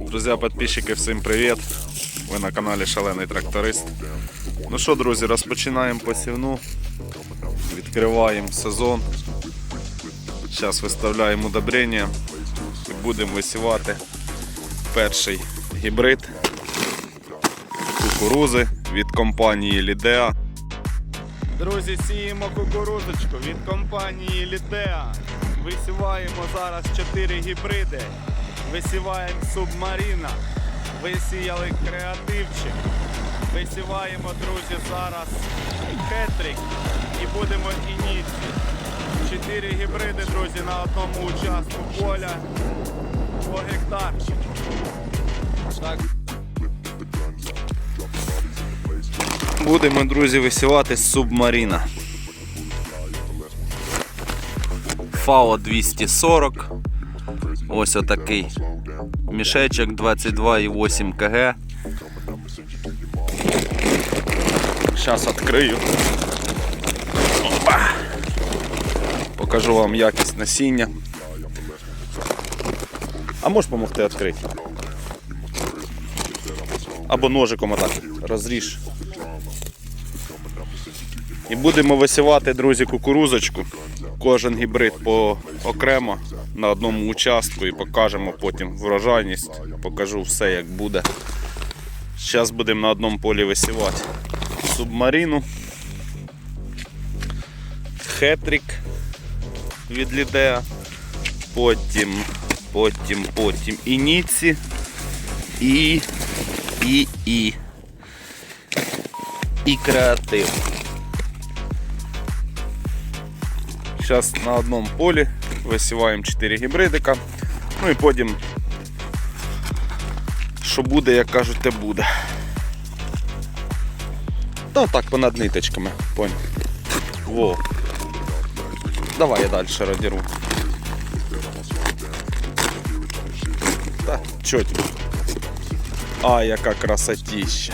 Друзі, підписчики, всім привіт! Ви на каналі Шалений Тракторист. Ну що, друзі, розпочинаємо посівну. Відкриваємо сезон. Зараз виставляємо удобрення і будемо висівати перший гібрид кукурузи від компанії Лідеа. Друзі, сіємо кукурузочку від компанії Лідеа. Висіваємо зараз 4 гібриди. Висіваємо субмаріна. Висіяли креативчик. Висіваємо, друзі, зараз хетрик і будемо ініці. Чотири гібриди, друзі, на одному участку поля по гектарчику. Так. Будемо, друзі, висівати з субмаріна. ФАО 240. Ось отакий мішечок 22,8 кг. Зараз відкрию. Опа. Покажу вам якість насіння. А можеш допомогти відкрити? Або ножиком отак розріж. І будемо висівати, друзі, кукурузочку. Кожен гібрид по окремо на одному участку і покажемо потім врожайність. Покажу все як буде. Зараз будемо на одному полі висівати субмаріну, хетрик від Лідеа, потім, потім, потім ініці і, і, і, і креатив. Зараз на одному полі висіваємо 4 гібридика. Ну і потім, що буде, як кажуть, те буде. Та так, понад ниточками, понял. Во. Давай я далі радіру. Та, чотко. А, яка красотища.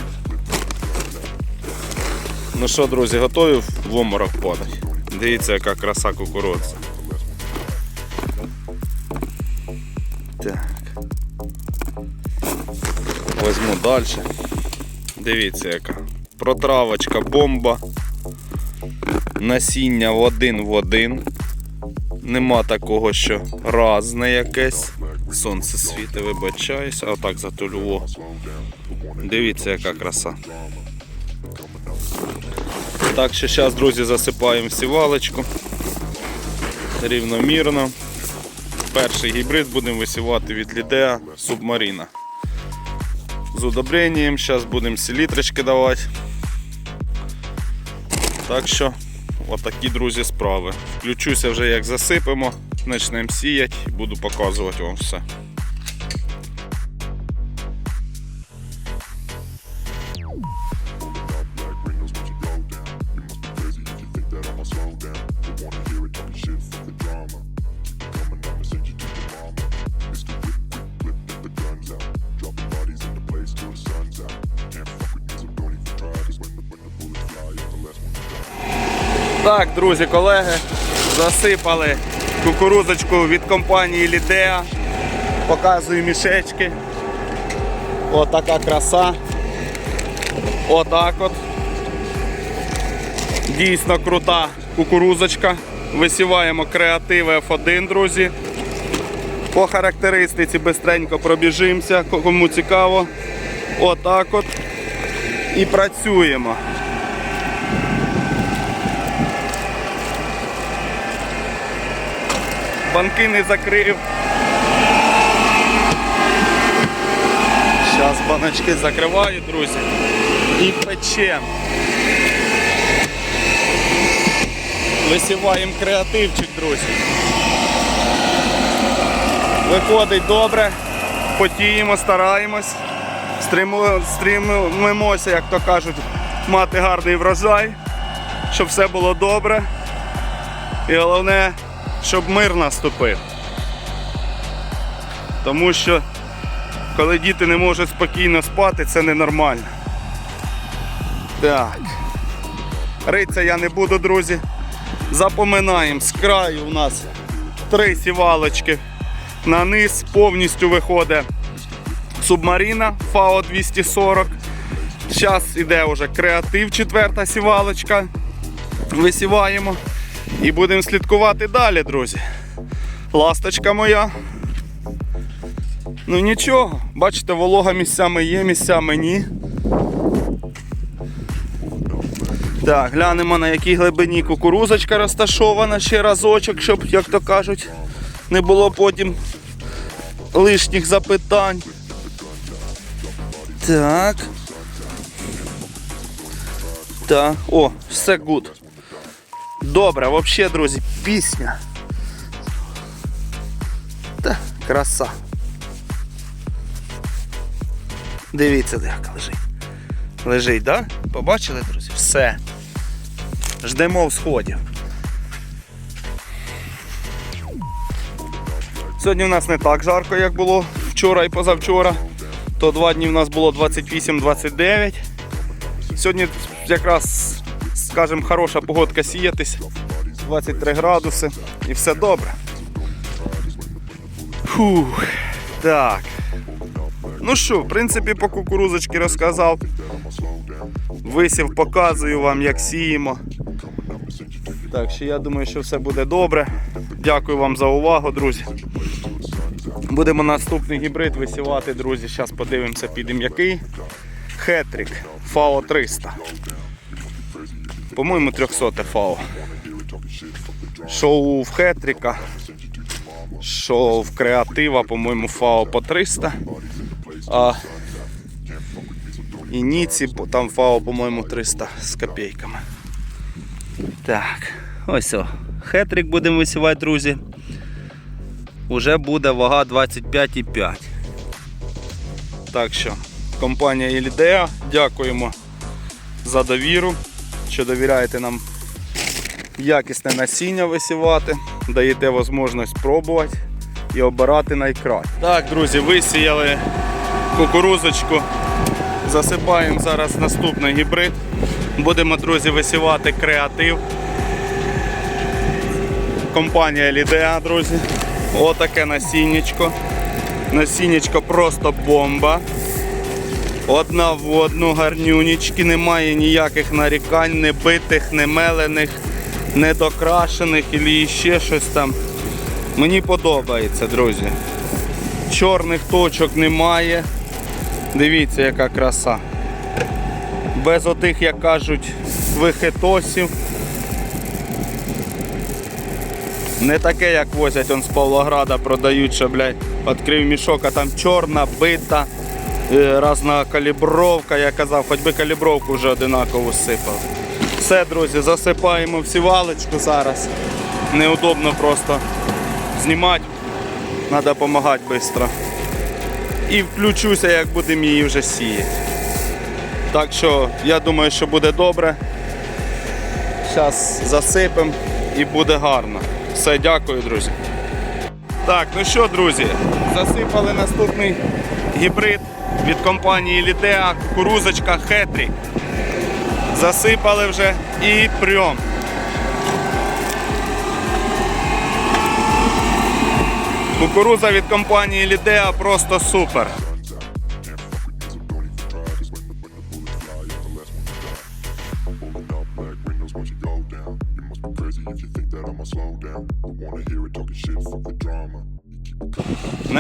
Ну що, друзі, готові в оморок падати? Дивіться, яка краса кукурудза. Так. Возьму далі. Дивіться, яка. Протравочка бомба. Насіння в один в один. Нема такого, що разне якесь. Сонце світе, вибачаюсь, а отак затулю. Дивіться, яка краса. Так що зараз, друзі, засипаємо сівалочку рівномірно. Перший гібрид будемо висівати від Лідеа Субмаріна. З удобренням, зараз будемо селітрочки давати. Так що, отакі, друзі, справи. Включуся вже як засипемо, почнемо сіяти буду показувати вам все. Так, друзі, колеги, засипали кукурузочку від компанії Лідеа. Показую мішечки. Отака краса. Отак от. Дійсно крута кукурузочка. Висіваємо креатив F1, друзі. По характеристиці бистренько пробіжимося, кому цікаво. Отак от. І працюємо. Банки не закрив. Зараз баночки закриваю, друзі. І печем. Висіваємо креативчик, друзі. Виходить добре, потіємо, стараємось, стремимося, як то кажуть, мати гарний врожай, щоб все було добре. І головне, щоб мир наступив. Тому що коли діти не можуть спокійно спати, це ненормально. Так. Риться я не буду, друзі. Запоминаємо, з краю у нас три сівалочки. На низ повністю виходить Субмарина ФАО 240. Зараз іде вже креатив, четверта сівалочка. Висіваємо. І будемо слідкувати далі, друзі. Ласточка моя. Ну нічого, бачите, волога місцями є, місцями ні. Так, глянемо на якій глибині кукурузочка розташована ще разочок, щоб, як то кажуть, не було потім лишніх запитань. Так. Так, о, все гуд. Добре, взагалі, друзі, пісня. Та, краса. Дивіться, де як лежить. Лежить, так? Да? Побачили, друзі? Все. Ждемо всходів. Сьогодні у нас не так жарко, як було вчора і позавчора. То два дні в нас було 28-29. Сьогодні якраз, скажімо, хороша погодка сіятись. 23 градуси і все добре. Фух. Так. Ну що, в принципі, по кукурузочці розказав. Висів, показую вам, як сіємо. Так що я думаю, що все буде добре. Дякую вам за увагу, друзі. Будемо наступний гібрид висівати, друзі. Зараз подивимося під який. Хетрик ФАО 300. По-моєму, 300 ФАО. Що у в Хетрика, що в креатива, по-моєму, ФАО по 300. А і Ніці, там ФАО, по-моєму, 300 з копійками. Так, ось о. Хетрик будемо висівати, друзі. Уже буде вага 25,5. Так що, компанія Ілідеа, дякуємо за довіру, що довіряєте нам якісне насіння висівати, даєте можливість спробувати і обирати найкраще. Так, друзі, висіяли кукурузочку. Засипаємо зараз наступний гібрид. Будемо, друзі, висівати креатив. Компанія Лідеа, друзі. Отаке насіннячко. Насіннячко просто бомба. Одна в одну гарнюнічки, немає ніяких нарікань, не битих, не мелених, не докрашених і ще щось там. Мені подобається, друзі. Чорних точок немає. Дивіться, яка краса. Без отих, як кажуть, вихитосів. Не таке, як возять он з Павлограда, продають, що, блядь, відкрив мішок, а там чорна, бита, разна калібровка. Я казав, хоч би калібровку вже одинаково сипав. Все, друзі, засипаємо в сівалочку зараз. Неудобно просто знімати. Треба допомагати швидко. І включуся, як будемо її вже сіяти. Так що я думаю, що буде добре. Зараз засипемо і буде гарно. Все, дякую, друзі. Так, ну що, друзі, засипали наступний гібрид від компанії Лідеа, кукурузочка Хетрі. Засипали вже і прям. Кукуруза від компанії Лідеа просто супер.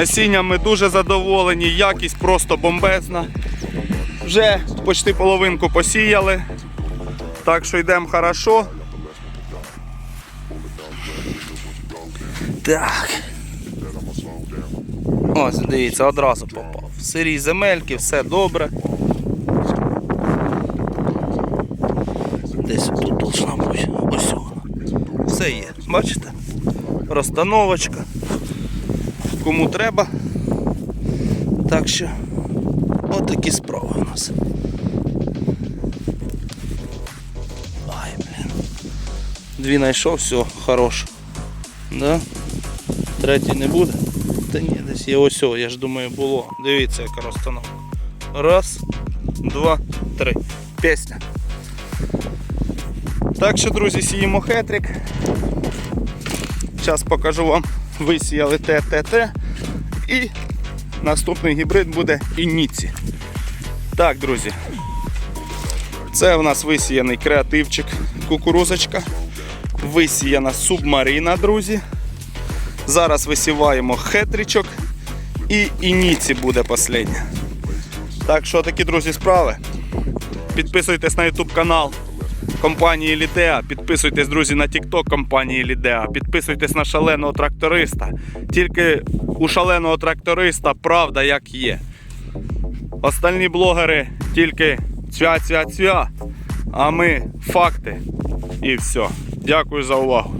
Насінням ми дуже задоволені, якість просто бомбезна. Вже почти половинку посіяли. Так що йдемо хорошо. Так. Ось, дивіться, одразу попав. Сирі земельки, все добре. Десь тут должна бути. Ось вона. Все є. Бачите? Розстановочка кому треба. Так що отакі справи у нас. Ай, блін. Дві знайшов, все, хорош. Да? Третій не буде. Та ні, десь є ось, я ж думаю, було. Дивіться, яка розстановка. Раз, два, три. Пісня. Так що, друзі, сіємо хетрик. Зараз покажу вам. Висіяли ТТТ і наступний гібрид буде Ініці. Так, друзі. Це у нас висіяний креативчик, кукурузочка. Висіяна субмарина, друзі. Зараз висіваємо хетричок і ініці буде последня. Так що такі, друзі, справи. Підписуйтесь на YouTube канал компанії Лідеа. Підписуйтесь, друзі, на TikTok компанії Лідеа. Підписуйтесь на шаленого тракториста. Тільки у шаленого тракториста правда як є. Остальні блогери тільки цвя-цвя-цвя, а ми факти і все. Дякую за увагу.